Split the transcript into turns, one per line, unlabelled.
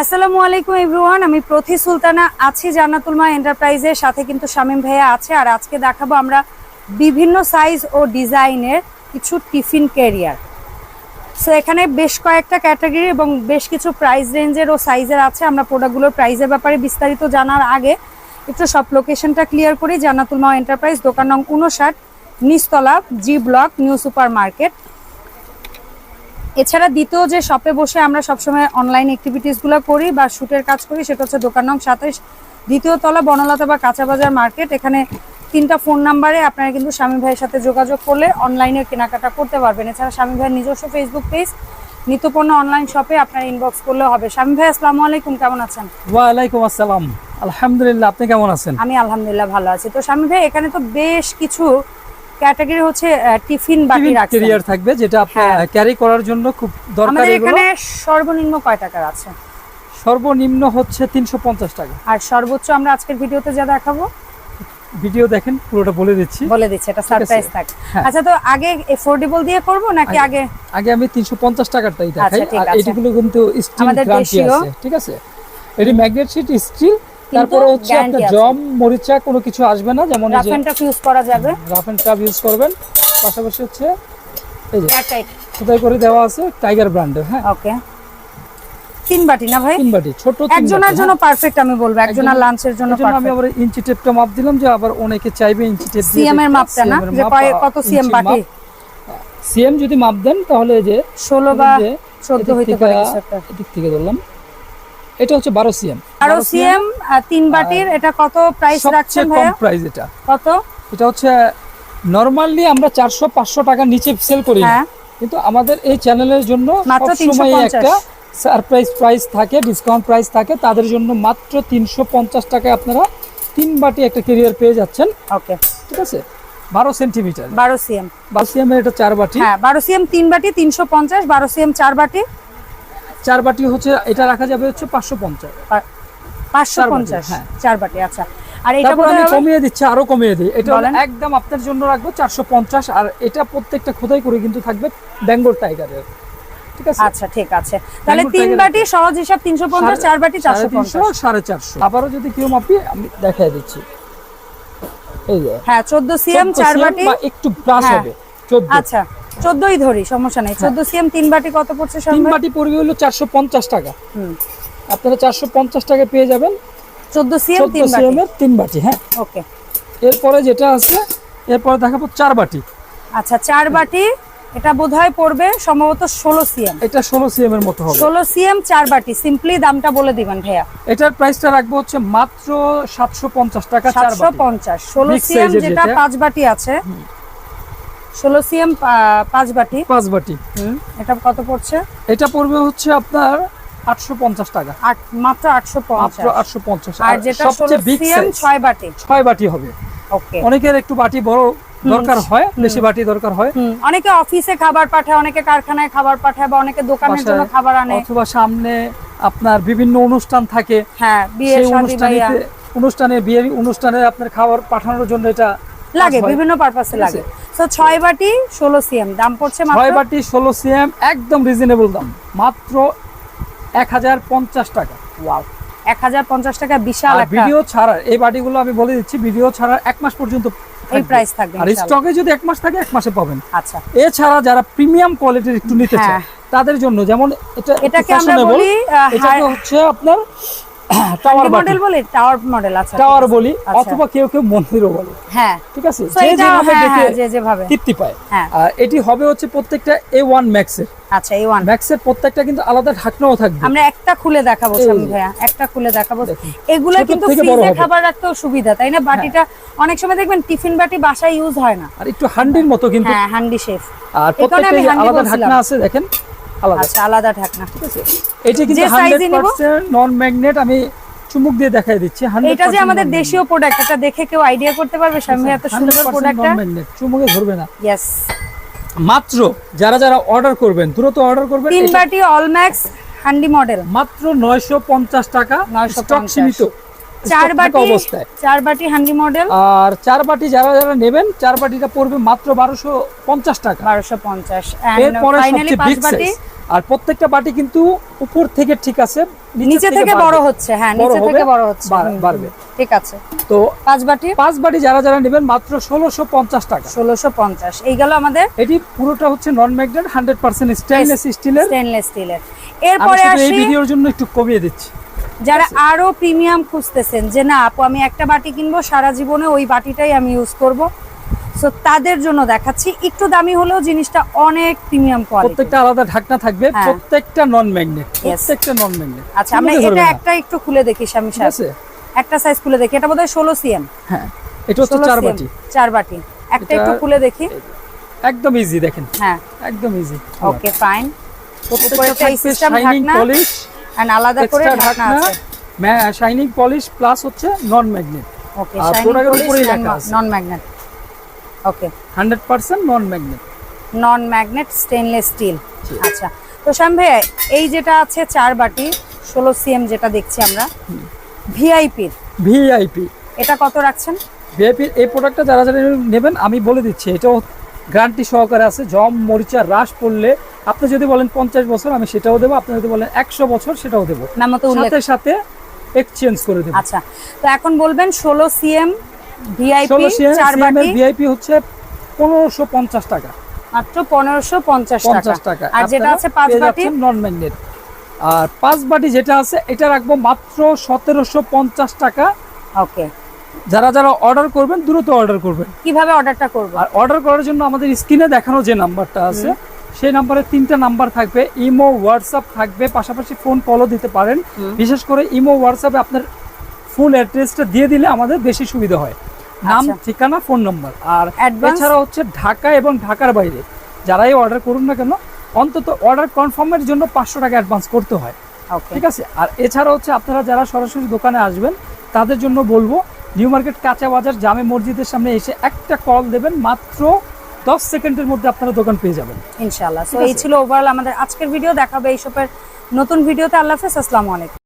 আসসালামু আলাইকুম এভরিওয়ান, আমি প্রতি সুলতানা আছি জান্নাতুল মা এন্টারপ্রাইজের সাথে কিন্তু শামীম ভাইয়া আছে, আর আজকে দেখাবো আমরা বিভিন্ন সাইজ ও ডিজাইনের কিছু টিফিন ক্যারিয়ার সো এখানে বেশ কয়েকটা ক্যাটাগরি এবং বেশ কিছু প্রাইস রেঞ্জের ও সাইজের আছে। আমরা প্রোডাক্টগুলোর প্রাইসের ব্যাপারে বিস্তারিত জানার আগে একটু সব লোকেশনটা ক্লিয়ার করি। জান্নাতুল মা এন্টারপ্রাইজ, দোকান নং উনষাট নিচতলা G block new super market এছাড়া দ্বিতীয় যে শপে বসে আমরা সবসময় অনলাইন অ্যাক্টিভিটিসগুলো করি বা শুটের কাজ করি সেটা হচ্ছে দোকান নং সাতাইশ দ্বিতীয় তলা বনলতা বা কাঁচা বাজার মার্কেট এখানে তিনটা ফোন নাম্বারে আপনারা কিন্তু স্বামী ভাইয়ের সাথে যোগাযোগ করলে অনলাইনে কেনাকাটা করতে পারবেন। এছাড়া স্বামী ভাইয়ের নিজস্ব ফেসবুক পেজ নিত্যপণ্য অনলাইন শপে আপনার ইনবক্স করলে হবে। স্বামী ভাই আসসালামু আলাইকুম কেমন আছেন?
ওয়ালাইকুম আসসালাম। আলহামদুলিল্লাহ আপনি কেমন আছেন?
আমি আলহামদুলিল্লাহ ভালো আছি। তো স্বামী ভাই এখানে তো বেশ কিছু ক্যাটাগরি হচ্ছে টিফিন বাটি রাখছেন
কেরিয়ার থাকবে যেটা আপনার। ক্যারি করার জন্য খুব দরকার
আমাদের এখানে সর্বনিম্ন কয় টাকার আছে?
সর্বনিম্ন হচ্ছে তিনশো পঞ্চাশ টাকা।
আর সর্বোচ্চ আমরা আজকের ভিডিওতে যা দেখাবো?
ভিডিও দেখেন পুরোটা বলে দিচ্ছি।
বলে দিচ্ছি এটা সারপ্রাইজ থাক
হ্যাঁ।
আচ্ছা তো আগে এফোর্ডেবল দিয়ে করব নাকি আগে
আগে? আমি তিনশো পঞ্চাশ টাকারটাই দেখাই।
আচ্ছা,
আর
আছে।
এটিগুলো কিন্তু স্টিল গ্রান্টি আছে ঠিক আছে? এটি ম্যাগনেট শিট স্টিল তারপরে হচ্ছে আপনার জম মরিচা কোনো কিছু আসবে না যেমন এই
রাফ
যে
এন্ড টাফ ইউজ করা যাবে।
রাফ এন্ড টাফ ইউজ করবেন। পাশাপাশি হচ্ছে এই যে খোদাই করে দেওয়া আছে? টাইগার ব্র্যান্ডের হ্যাঁ।
ওকে তিন বাটি না ভাই?
তিন বাটি ছোট
একজনের জন্য পারফেক্ট আমি বলব একজনের লাঞ্চের জন্য
জন্য আমি আবার ইঞ্চি টেপটা মাপ দিলাম যে আবার অনেকে চাইবে ইঞ্চি টেপ দিয়ে
সিএম এর মাপটা না? যে কত সিএম বাটি?
সিএম যদি মাপ দেন তাহলে এই যে
ষোলো বা
এই যে
চোদ্দ
এদিক
হইতে পারে
এদিক থেকে ধরলাম। এটা হচ্ছে বারো সিএম।
আরও সিএম তিন বাটির এটা কত প্রাইস রাখছেন
সবচেয়ে কম প্রাইস এটা।
কত?
এটা হচ্ছে নরমালি আমরা চারশো পাঁচশো টাকার নিচে সেল করি
হ্যাঁ।
কিন্তু আমাদের এই চ্যানেলের জন্য
মাত্র 350
একটা সারপ্রাইজ প্রাইস থাকে ডিসকাউন্ট প্রাইস থাকে। তাদের জন্য মাত্র তিনশো পঞ্চাশ টাকায় আপনারা তিন বাটি একটা কেরিয়ার পেয়ে যাচ্ছেন।
ওকে
ঠিক আছে? বারো সেন্টিমিটার
বারো সিএম।
বারো সিএম এর এটা চার বাটি।
হ্যাঁ বারো সিএম তিন বাটি তিনশো পঞ্চাশ বারো সিএম চার বাটি।
চার বাটি হচ্ছে এটা রাখা যাবে হচ্ছে পাঁচশো পঞ্চাশ।
পাঁচশো পঞ্চাশ?
হ্যাঁ।
চার বাটি আচ্ছা। আর এটা
আমি কমিয়ে দিচ্ছি আরও কমিয়ে দিই। এটা একদম আপনার জন্য রাখব চারশো পঞ্চাশ আর এটা প্রত্যেকটা খোদাই করে কিন্তু থাকবে বেঙ্গল টাইগারের। ঠিক আছে?
আচ্ছা ঠিক আছে। তাহলে তিন বাটি সহজ হিসাব তিনশো পঞ্চাশ চার বাটি চারশো
সাড়ে
পঞ্চাশ
সাড়ে চারশো। আবারও যদি কেউ মাপি আমি দেখাই দিচ্ছি। এই
হ্যাঁ চোদ্দ সিএম
14
চার বাটি।
একটু প্লাস
হ্যাঁ।
হবে চোদ্দ।
আচ্ছা। চোদ্দই ধরি সমস্যা নেই। চোদ্দ সিএম তিন বাটি কত পড়ছে
তিন বাটি পড়বে হলো চারশো পঞ্চাশ টাকা।
হুম।
আপনারা চারশো পঞ্চাশ টাকা পেয়ে যাবেন।
চোদ্দ সিএম তিন বাটি?
সিএম এর তিন বাটি হ্যাঁ।
ওকে।
এরপরে যেটা আছে এরপরে দেখাবো চার বাটি।
আচ্ছা চার বাটি এটা বোধহয় পড়বে সম্ভবত ষোলো সিএম।
এটা ষোলো সিএম এর মতো হবে।
ষোলো সিএম চার বাটি সিম্পলি দামটা বলে দিবেন ভাইয়া।
এটার প্রাইসটা রাখব হচ্ছে মাত্র সাতশো পঞ্চাশ টাকা চার
সাতশো
বাটি
পঞ্চাশ ষোলো সিএম যেটা। পাঁচ বাটি আছে ষোলো সিএম পাঁচ বাটি।
পাঁচ বাটি।
এটা কত পড়ছে?
এটা পড়বে হচ্ছে আপনার আটশো পঞ্চাশ টাকা।
মাত্র আটশো
মাত্র
পঞ্চাশ
আটশো পঞ্চাশ।
আর যেটা ষোলো
সবচেয়ে
ছয় বাটি।
ছয় বাটি হবে।
ওকে।
অনেকের একটু বাটি বড় দরকার হয় বেশি বাটি দরকার হয়।
অনেকে অফিসে খাবার পাঠায় অনেকে কারখানায় খাবার পাঠায় বা অনেকে দোকানের জন্য খাবার আনে।
অথবা সামনে আপনার বিভিন্ন অনুষ্ঠান থাকে।
হ্যাঁ বিয়ে
অনুষ্ঠানে অনুষ্ঠানে বিয়ের অনুষ্ঠানে আপনার খাবার পাঠানোর জন্য এটা
লাগে বিভিন্ন পারপাসে লাগে। ছয় বাটি ষোলো সিএম। দাম পড়ছে
ছয় বাটি ষোলো সিএম একদম রিজনেবল দাম। মাত্র এক হাজার পঞ্চাশ টাকা।
ওয়াও এক হাজার পঞ্চাশ টাকা বিশাল একটা
ভিডিও ছাড়া এই বাটিগুলো আমি বলে দিচ্ছি ভিডিও ছাড়া এক মাস পর্যন্ত
এই প্রাইস থাকবে
আর স্টকে যদি এক মাস থাকে এক মাসে পাবেন।
আচ্ছা।
এছাড়া যারা প্রিমিয়াম কোয়ালিটির একটু নিতে চায়
হ্যাঁ।
তাদের জন্য যেমন এটা
এটাকে আমরা বলি
এটাকে হচ্ছে আপনার টাওয়ার
মডেল বলি? টাওয়ার মডেল আচ্ছা
টাওয়ার বলি
আচ্ছা।
অথবা কেউ কেউ মন্দিরও বলে।
হ্যাঁ।
ঠিক আছে? যে যেভাবে
হ্যাঁ
দেখে
হ্যাঁ যে যেভাবে।
তৃপ্তি পায়।
হ্যাঁ।
আর এটি হবে হচ্ছে প্রত্যেকটা এ ওয়ান ম্যাক্সের
আচ্ছা এই ওয়ান
ম্যাক্সের প্রত্যেকটা কিন্তু আলাদা ঢাকনাও থাকবে।
আমরা একটা খুলে দেখাবো
এই
ভাইয়া একটা খুলে দেখাবো। এগুলা কিন্তু ফ্রিজে খাবার রাখতেও সুবিধা তাই না? বাটিটা অনেক সময় দেখবেন টিফিন বাটি বাসায় ইউজ হয় না।
আর একটু হান্ডির মতো কিন্তু।
হ্যাঁ হ্যান্ডি শেফ
আর প্রত্যেকটা
হান্ডি
আলাদা ঢাকনা আছে দেখেন। আলাদা।
আচ্ছা আলাদা ঢাকনা।
ঠিক আছে? এটি কিন্তু
যে size
হান্ড্রেড
এ নিবো?
পার্সেন্ট নন ম্যাগনেট আমি চুমুক দিয়ে দেখাই দিচ্ছি
এটা যে আমাদের দেশীয় প্রোডাক্ট এটা দেখে কেউ আইডিয়া করতে পারবে স্বামী এত সুন্দর প্রোডাক্টটা
চুমুকে ধরবে না।
ইয়েস
মাত্র যারা যারা অর্ডার করবেন দ্রুত অর্ডার করবেন
তিন বাটি অলম্যাক্স হান্ডি মডেল
মাত্র নয়শো পঞ্চাশ টাকা
950
স্টক সীমিত।
চার বাটি
অবস্থায়।
চার বাটি হান্ডি মডেল
আর চার বাটি যারা যারা নেবেন চার বাটিটা পড়বে মাত্র বারোশো পঞ্চাশ টাকা।
বারোশো পঞ্চাশ।
এরপরে
ফাইনালি পাঁচ বাটি।
আর প্রত্যেকটা বাটি কিন্তু উপর থেকে ঠিক আছে
নিচে থেকে বড় হচ্ছে হ্যাঁ নিচে থেকে বড় হচ্ছে
বাড়বে।
ঠিক আছে।
তো
পাঁচ বাটি?
পাঁচ বাটি যারা যারা নেবেন মাত্র ষোলোশো পঞ্চাশ টাকা।
ষোলোশো পঞ্চাশ। এই গেল আমাদের
এটি পুরোটা হচ্ছে non magnet hundred percent stainless স্টিলের
স্টেনলেস স্টিলের এরপরে
শুধু এই ভিডিওর জন্য একটু কমিয়ে দিচ্ছি।
যারা আরও প্রিমিয়াম খুঁজতেছেন যে না আপু আমি একটা বাটি কিনবো সারা জীবনে ওই বাটিটাই আমি ইউজ করব। সো তাদের জন্য দেখাচ্ছি একটু দামি হলেও জিনিসটা অনেক প্রিমিয়াম কোয়ালিটি
প্রত্যেকটা আলাদা ঢাকনা থাকবে
হ্যাঁ।
প্রত্যেকটা নন ম্যাগনেট প্রত্যেকটা নন ম্যাগনেট
আচ্ছা আমরা এটা একটা একটু খুলে দেখি স্বামী সাহেব। একটা সাইজ খুলে দেখি এটা বোধহয় ষোলো সিএম
হ্যাঁ এটা হচ্ছে চার বাটি
চার বাটি। একটা একটু খুলে দেখি।
একদম ইজি দেখেন।
হ্যাঁ।
একদম ইজি
ওকে ফাইন
প্রত্যেকটা শাইনিং
ঢাকনা,
পলিশ
আর আলাদা করে ঢাকনা আছে।
শাইনিং পলিশ প্লাস হচ্ছে নন ম্যাগনেট
ওকে
লেখা আছে।
Non magnet okay
hundred percent non magnet
non magnet stainless steel আচ্ছা। তো শ্যাম ভাইয়া এই যেটা আছে চার বাটি ষোলো সিএম যেটা দেখছি আমরা ভিআইপির।
ভিআইপি।
এটা কত রাখছেন?
ভিআইপি এই প্রোডাক্টটা যারা যারা নেবেন আমি বলে দিচ্ছি এটাও গ্যারান্টি সহকারে আছে জম মরিচা হ্রাস পড়লে আপনি যদি বলেন পঞ্চাশ বছর আমি সেটাও দেবো আপনি যদি বলেন একশো বছর সেটাও দেবো। সাথে সাথে এক্সচেঞ্জ করে দেবো।
আচ্ছা। তো এখন বলবেন ষোলো সিএম ভিআইপি চার বাটি।
ভিআইপি হচ্ছে পনেরোশো পঞ্চাশ টাকা।
মাত্র পনেরোশো পঞ্চাশ
পঞ্চাশ
টাকা।
টাকা
আর যেটা আছে পাঁচ বাটি?
নন ম্যাগনেট আর পাঁচ বাটি যেটা আছে এটা রাখব মাত্র সতেরোশো পঞ্চাশ টাকা।
ওকে।
যারা যারা অর্ডার করবেন দ্রুত অর্ডার করবেন।
কীভাবে অর্ডারটা করব?
আর অর্ডার করার জন্য আমাদের স্ক্রিনে দেখানো যে নাম্বারটা আছে সেই নাম্বারে তিনটা নাম্বার থাকবে। ইমো হোয়াটসঅ্যাপ থাকবে। পাশাপাশি ফোন কলও দিতে পারেন। বিশেষ করে ইমো হোয়াটসঅ্যাপে আপনার ফুল অ্যাড্রেসটা দিয়ে দিলে আমাদের বেশি সুবিধা হয়। নাম
আচ্ছা।
ঠিকানা ফোন নাম্বার। আর? এছাড়া হচ্ছে ঢাকা এবং ঢাকার বাইরে। যারাই অর্ডার করুন না কেন অন্তত অর্ডার কনফার্মের জন্য পাঁচশো টাকা অ্যাডভান্স করতে হয়। ঠিক আছে? আর এছাড়া হচ্ছে আপনারা যারা সরাসরি দোকানে আসবেন তাদের জন্য বলব নিউ মার্কেট কাঁচা বাজার জামে মসজিদের সামনে এসে একটা কল দেবেন মাত্র দশ সেকেন্ডের মধ্যে আপনারা দোকান পেয়ে যাবেন।
ইনশাআল্লাহ। এই ছিল ওভারঅল আমাদের আজকের ভিডিও দেখাবে এইসবের নতুন ভিডিওতে আল্লাহ হাফেজ। আসসালামু আলাইকুম।